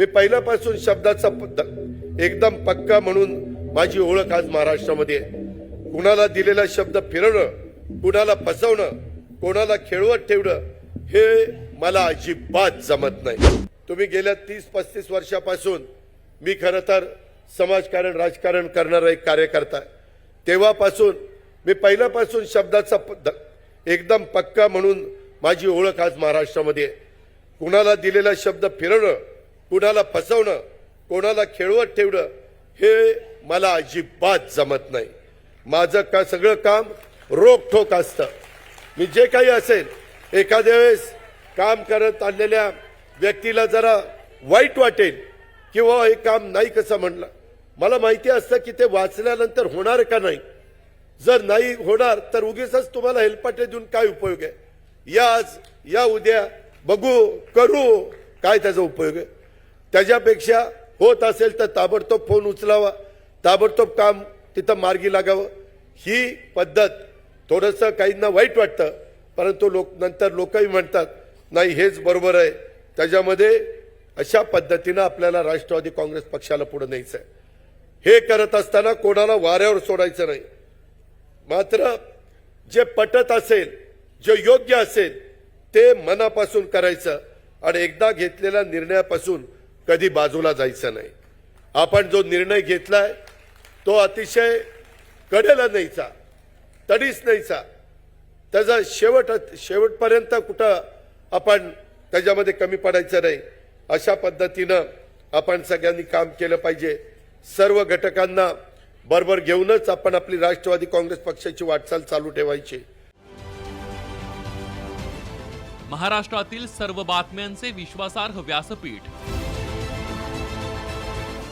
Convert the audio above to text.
मी पहिल्यापासून शब्दाचा एकदम पक्का म्हणून माझी ओळख आज महाराष्ट्रामध्ये आहे. कुणाला दिलेला शब्द फिरवणं कुणाला फसवणं कोणाला खेळवत ठेवणं हे मला अजिबात जमत नाही तुम्ही गेल्या तीस पस्तीस वर्षापासून मी खरं तर समाजकारण राजकारण करणारा एक कार्यकर्ता तेव्हापासून मी पहिल्यापासून शब्दाचा एकदम पक्का म्हणून माझी ओळख आज महाराष्ट्रामध्ये आहे. कुणाला दिलेला शब्द फिरवणं कुणाला फसवणं कोणाला खेळवत ठेवणं हे मला अजिबात जमत नाही. माझं का सगळं काम रोखोक असतं. मी जे काही असेल एखाद्या वेळेस काम करत आणलेल्या व्यक्तीला जरा वाईट वाटेल किंवा हे काम नाही कसं म्हणलं. मला माहिती असतं की ते वाचल्यानंतर होणार का नाही. जर नाही होणार तर उगीच तुम्हाला हेलपाटे देऊन काय उपयोग आहे? या आज या उद्या बघू करू काय त्याचा उपयोग आहे? त्याच्यापेक्षा होत असेल तर ताबडतोब फोन उचलावा ताबडतोब काम तिथं मार्गी लागावं. ही पद्धत थोडंसं काहींना वाईट वाटतं परंतु लोक नंतर लोकही म्हणतात नाही हेच बरोबर आहे. त्याच्यामध्ये अशा पद्धतीनं आपल्याला राष्ट्रवादी काँग्रेस पक्षाला पुढे न्यायचं आहे हे करत असताना कोणाला वाऱ्यावर सोडायचं नाही. मात्र जे पटत असेल जे योग्य असेल ते मनापासून करायचं. आणि एकदा घेतलेल्या निर्णयापासून कधी बाजूला जायचं नाही. आपण जो निर्णय घेतलाय तो अतिशय कडेला न्यायचा तडीच नाहीचा त्याचा शेवट शेवटपर्यंत कुठं आपण त्याच्यामध्ये कमी पडायचं नाही. अशा पद्धतीनं आपण सगळ्यांनी काम केलं पाहिजे. सर्व घटकांना बरोबर घेऊनच आपण आपली राष्ट्रवादी काँग्रेस पक्षाची वाटचाल चालू ठेवायची. महाराष्ट्रातील सर्व बातम्यांचे विश्वासार्ह व्यासपीठ.